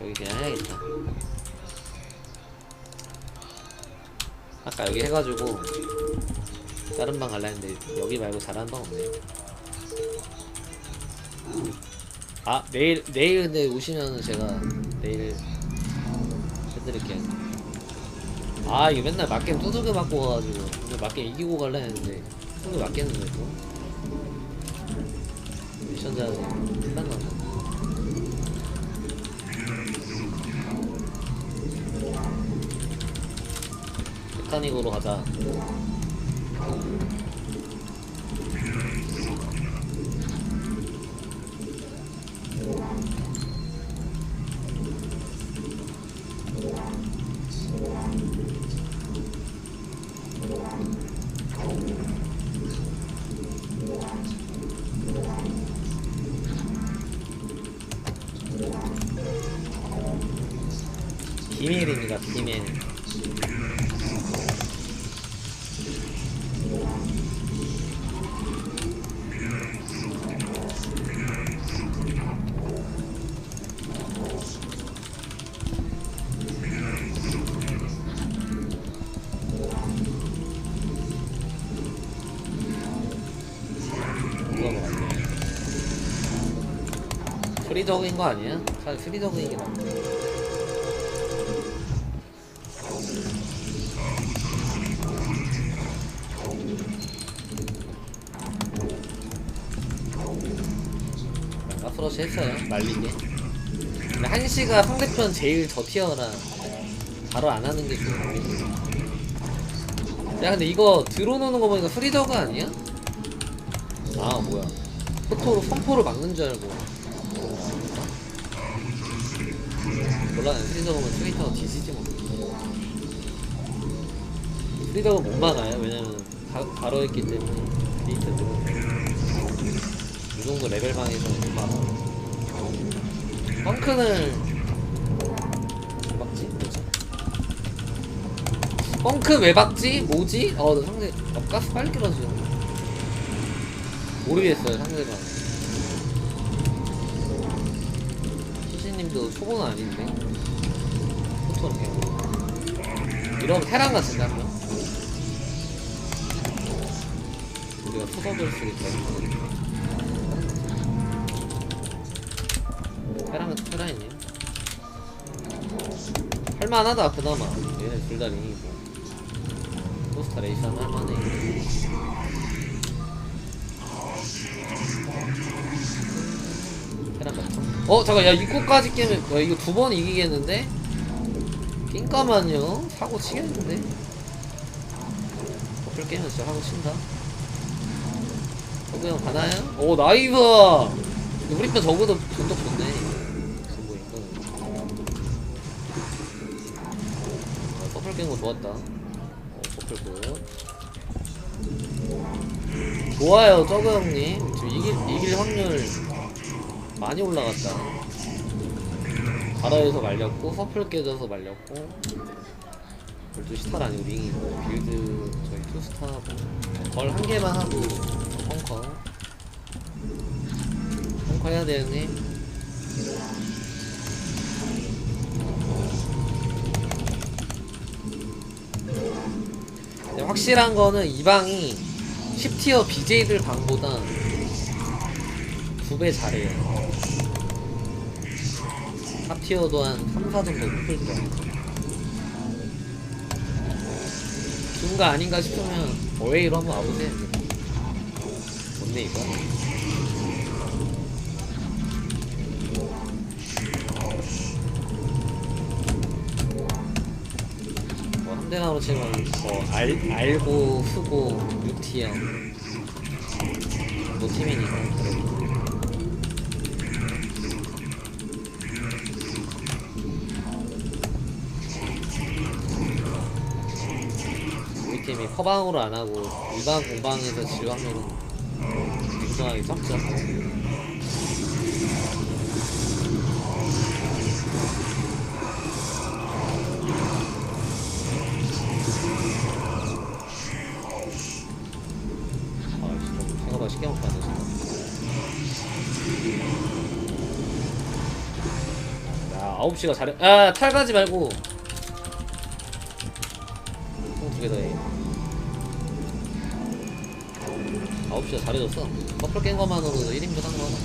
여기 그냥 해야겠다. 아까 여기 해가지고 다른 방 갈라 했는데 여기 말고 잘하는 방 없네. 아 내일 내일 근데 오시면은 제가 내일 해드릴게요. 아 이거 맨날 맞게 두들겨 맞고 가가지고 오늘 맞게 이기고 갈라 했는데 두들겨 맞겠는데 또 미션 자서 끝났나? 메카닉으로 가자. 프리저그인 거 아니야? 프리저그인 게 낫네. 앞으로 했어요 말리게 근데 한시가 상대편 제일 저 티어라 바로 안 하는 게 좋아 야 근데 이거 들어오는 거 보니까 프리저그 아니야? 아 뭐야 포토로 선포를 막는 줄 알고 몰라. 난 프리저그면 트위터 뒤지지 뭐. 프리저그 못 막아요. 왜냐면 바, 바로 했기 때문에. 데이터 들어오면 이 정도 레벨 방에서 못 막아. 펑크는 왜 박지? 뭐지? 펑크 왜 박지? 뭐지? 어, 나 상대 어, 가스 빨리 끌어주는 모르겠어요 상대방. 수신님도 초보는 아닌데 포토는 그냥 이러면 테란 같은데 한 명? 우리가 소속을 쓰기 때문에 테란은 테란이네 할만하다 그나마. 얘네 둘다 링이고. 포스타 하면 할만해. 어 잠깐 야 이거까지 깨면 야 이거 두 번 이기겠는데? 낑까만요. 사고 치겠는데? 버플 깨면 진짜. 사고 친다. 저거 형 가나요? 오 나이스 우리 편 저거도 전적 좋네. 저거 이거 아, 버플 깬거 좋았다. 어 버플 굿. 좋아요 저거 형님. 지금 이길, 이길 확률 많이 올라갔다 바다에서 말렸고 서플 깨져서 말렸고. 12스타는 아니고 링이고 빌드 저희 투스타하고. 벌 한 개만 하고 펑커. 펑커 해야 되네. 근데 확실한 거는 이 방이 10티어 BJ들 방보다 두 배 잘해요 4티어도 한 3, 4 정도 높을 거야. 준가 아닌가 싶으면 어웨이로 한번 와보세요. 좋네 이거? 뭐 한대나로 치면 뭐 알, 알고 후고 6티어 뭐 팀이니까. 그래 팀이 커방으로 안 하고 일반 공방에서 질 확률은 굉장하게 적죠. 아, 쉽게 먹고 안 되신다. 야, 9시가 잘해 아 탈가지 말고 두개 더 해 9시가 잘해줬어. 커플 깬 것만으로도 1인분 한거 하나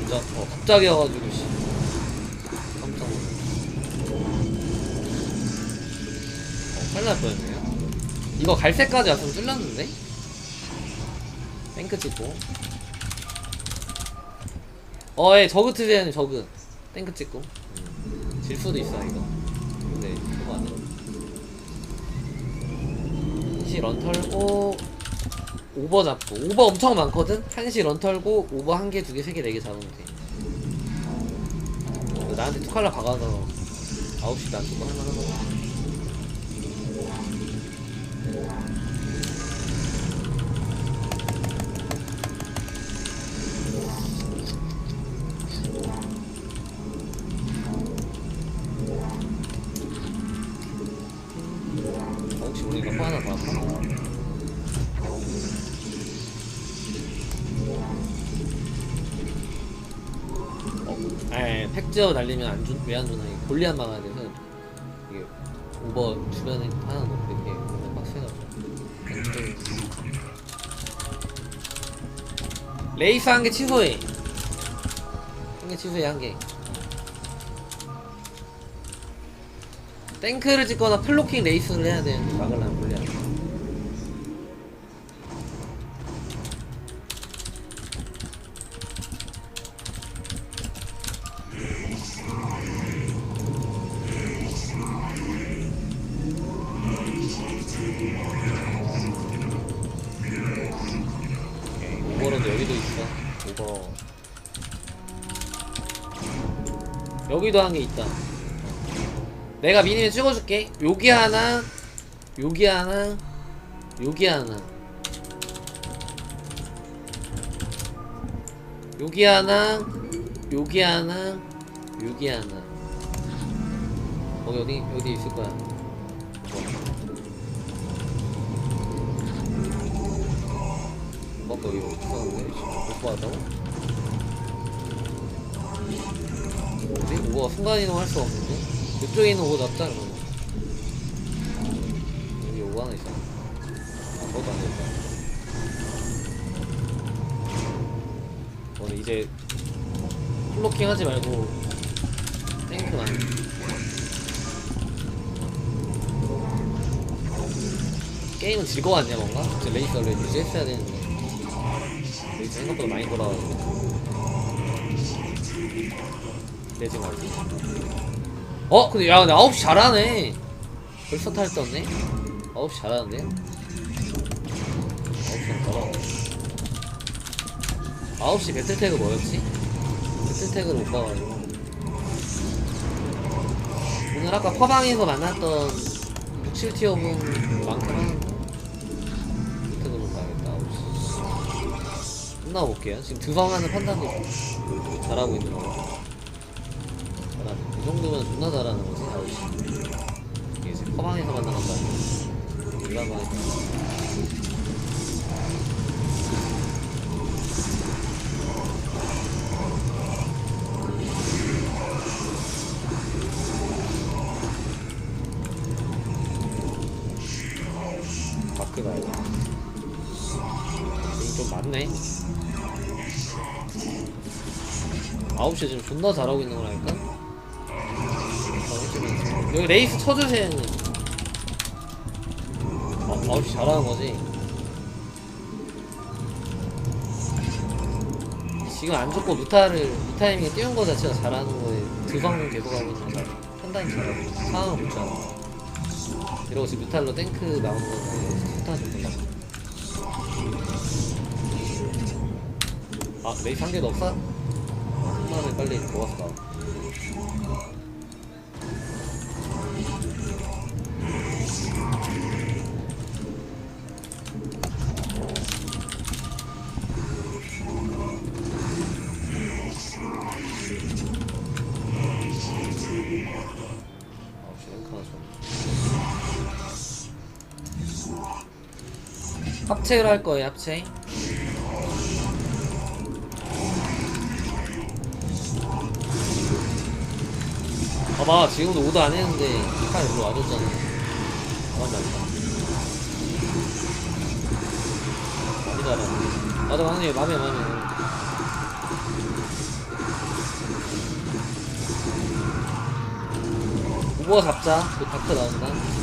진짜 어 갑자기 와가지고 놀랐네. 어 이거 갈색까지 왔으면 찔렀는데? 탱크 찍고 어예 저그 트세요 저그 탱크 찍고 음. 질 수도 있어 이거 근데 그거 안 해. 한시 런 털고 오버 잡고 오버 엄청 많거든? 한시 런 털고 오버 한 개, 두 개, 세 개, 네 개 잡으면 돼 어, 나한테 투칼라 박아서 9시 난 그거 할만하거 에 팩지어 날리면 안 준, 왜안 주나? 이게 골리안 막아야 돼서 이게 오버 주변에 하나 놓고 이렇게 오면 빡세가지고 레이스 한 개 취소해. 한 개 취소해 한개. 탱크를 찍거나 플로킹 레이스를 해야 되는데 막으려면 골리안 여기도 한 개 있다. 내가 미니를 찍어줄게. 여기 하나, 여기 하나, 여기 하나. 여기 하나, 여기 하나, 여기 하나. 거기 어디 어디 있을 거야. 뭐가 여기 없었는데 못 봤다고? 오버가 순간이동 할 수 없는데? 이쪽에 있는 오버 잡자 그러면 여기 오버 하나 있어. 아 그것도 안 되겠다. 오늘 이제 플로킹 하지 말고 탱크만 게임은 즐거웠냐 뭔가? 이제 레이스 원래 유지했어야 되는데. 레이스 생각보다 많이 돌아가지고 내지 말지 어? 근데 야 근데 9시 잘하네. 벌써 탈 떴네? 9시 잘하는데? 9시랑 잘하고 9시 배틀태그 뭐였지? 배틀태그를 못 봐가지고. 오늘 아까 퍼방에서 만났던 6, 7티어 분만큼 하는 배틀으로 가야겠다 9시. 끝나볼게요. 지금 드성하는 판단도 잘하고 있는 거 이 정도면 존나 잘하는 거지 9시 이게 지금 퍼방에서 만나는 거 아니야 하니까 마크 가야 돼. 여기 좀 많네. 9시에 지금 존나 잘하고 있는 거라니까? 어, 여기 레이스 쳐주세요, 형님. 어, 9시 잘하는 거지? 지금 안 죽고 루타를, 루타이밍에 띄운 거 자체가 잘하는 거에 드성 계속 하고 거 판단이 잘하고 상황을 못 잡아. 이러고 지금 뮤탈로 탱크 나오는 거는 좀 된다. 아, 레이스 한 개도 없어? 한 마리 빨리 모아서 합체를 할 거예요 합체. 봐봐 지금도 오도 안 했는데 이칸 일로 와줬잖아. 맞나 많이 잘하네. 맞아 맞네. 맘에 맘에 우버 잡자. 그 다크 나온다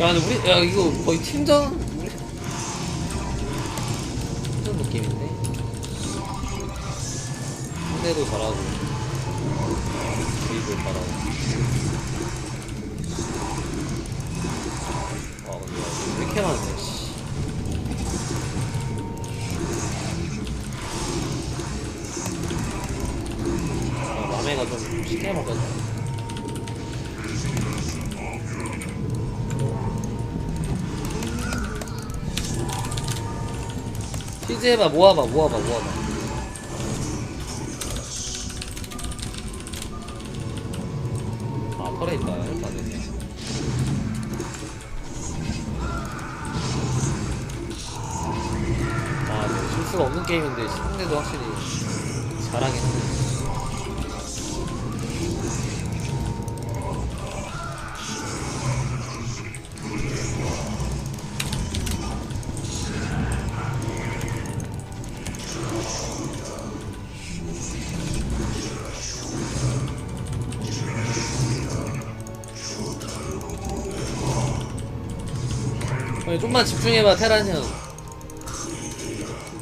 야 근데 우리 야 이거 거의 우리 팀전 느낌인데? 상대도 잘하고 드리블 잘하고. 와 근데 야, 왜 이렇게 많네 씨. 아, 라메가 좀 쉽게 먹었네 피즈 해봐 모아봐 모아봐 모아봐. 아 털에 있다. 일단은 아 네, 실수가 없는 게임인데 상대도 확실히 잘하긴 하네 좀만 집중해봐 테란 형.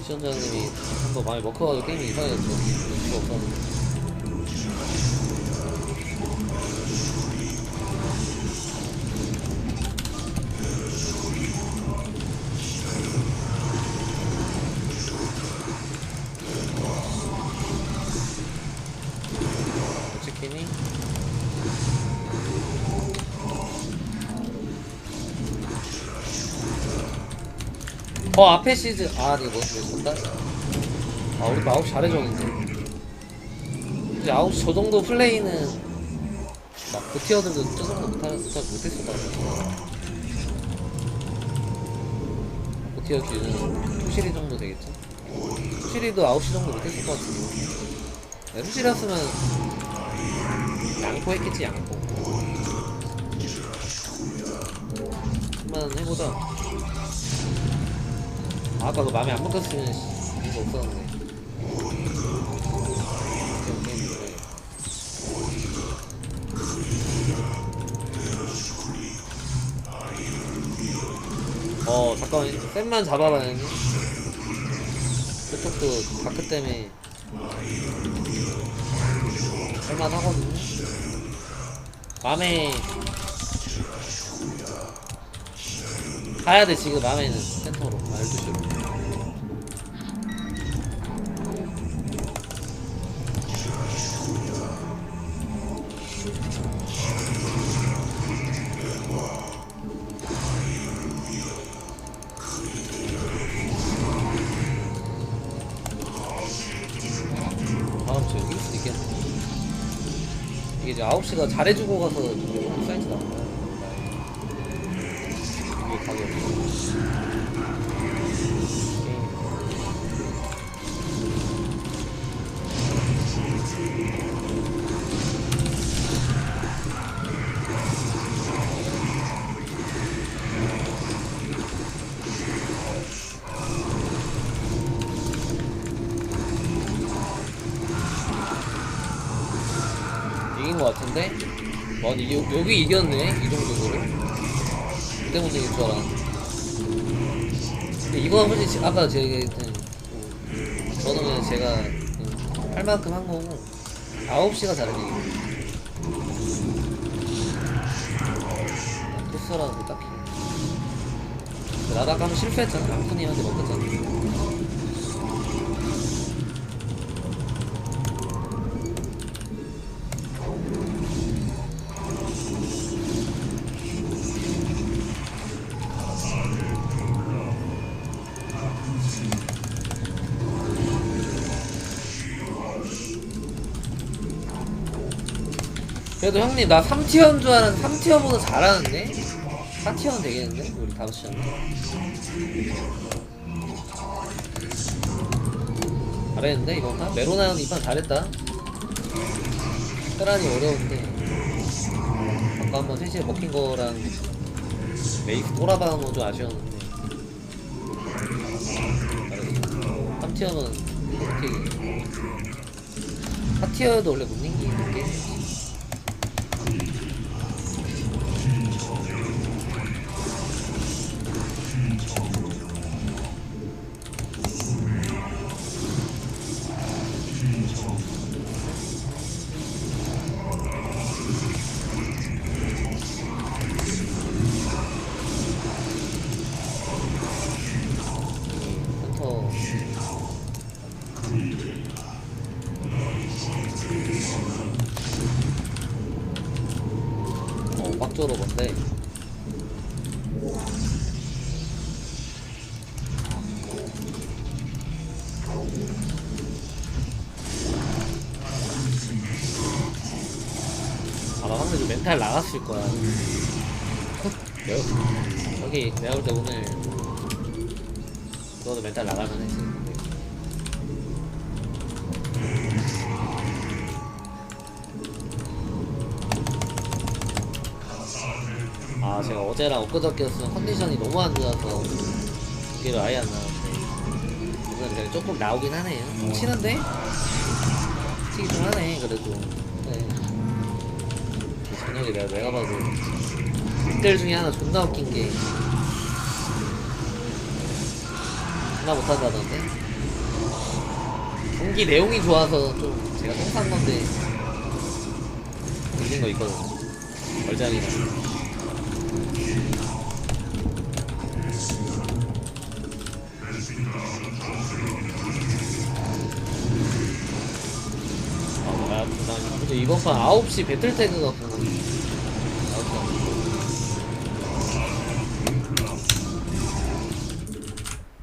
시원장님이 한번 많이 먹혀가지고 게임이 이상해졌어. 수가 없었는데 어 앞에 시즌 아 이거 뭐 쏜다? 아 우리 아홉 시 잘해줬는데. 이제 아홉 시저 정도 플레이는 막 부티어들도 저 정도 못하는 못하 못했을 것 같아 부티어 기준 투시리 정도 되겠죠? 투시리도 아홉 시 정도 못했을 것 같은데. 네, 투시리였으면 양포 했겠지 양포. 한번 해보자 아, 아까 그 맘에 안 먹혔으면 이거 없었는데. 어 잠깐만. 쌤만 잡아봐 형님. 그쪽도 다크 때문에 할만하거든요. 맘에 가야 돼 지금 맘에는. 센터로. 아 12시로 잘해주고 가서 좀 사이트 나온 거야 이게 가격이 것 같은데? 와, 근데 여, 여기 이겼네? 이동적으로. 그때 못 이길 줄 알았는데. 이거는 솔직히 아까 제가 얘기했던, 그, 저는 그냥 제가 그, 할 만큼 한 거고, 9시가 잘한 얘기고. 토스라고 딱히. 나도 아까 한번 실패했잖아. 랑쿠님한테 먹었잖아. 그래도 형님 나 3티어인 줄 알았는데 3티어보다 잘하는데? 4티어는 되겠는데? 우리 5시였나? 잘했는데 이번 판? 메로나 형 이판 잘했다 테란이 어려운데 아까 한번 3시에 먹힌 거랑 메이스 또라박은 건 좀 아쉬웠는데 잘했어 3티어는 어떻게 4티어도 원래 못 이기는 게 멘탈 나갔을 거야. 여- 여기 내가 볼 때 오늘 너도 멘탈 나가면 했지 근데. 아 제가 어제랑 엊그저께였으면 컨디션이 너무 안 좋아서 경기를 아예 안 나왔는데 오늘 그래 조금 나오긴 하네요. 치는데? 치기 좀 하네 그래도 저녁에 내가 내가 봐도 댓글 중에 하나 존나 웃긴 게 존나 못한다던데? 경기 내용이 좋아서 좀 제가 똥산 건데 있는 거 있거든요. 걸작이랑 근데 이번 판 9시 배틀태그 갖고 9시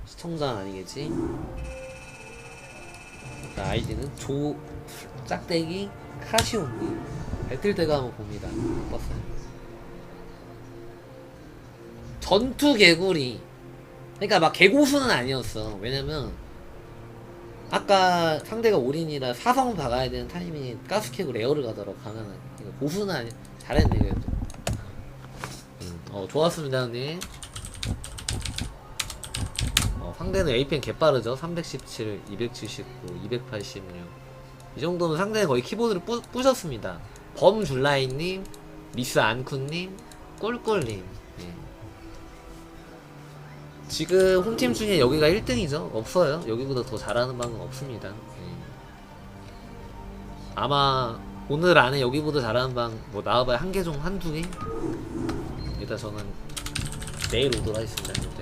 시청자 아니겠지? 자, 아이디는 조 짝대기 카시온님 배틀태그 한번 봅니다. 봤어요 전투 개구리. 그러니까 막 개고수는 아니었어. 왜냐면 아까 상대가 올인이라 사성 박아야 되는 타이밍에 가스캐고 레어를 가더라고 가난하게 그러니까 고수는 아니 잘했네 그래도 음, 어 좋았습니다 형님 어, 상대는 에이펜 개빠르죠 317, 279, 286. 이 정도면 상대는 거의 키보드를 뿌, 부셨습니다. 범줄라이님, 미스 안쿠님, 꿀꿀님. 예. 지금 홈팀 중에 여기가 1등이죠. 없어요. 여기보다 더 잘하는 방은 없습니다. 예. 아마 오늘 안에 여기보다 잘하는 방 뭐 나와봐야 한개 정도 한두 개? 일단 저는 내일 오도록 하겠습니다. 네.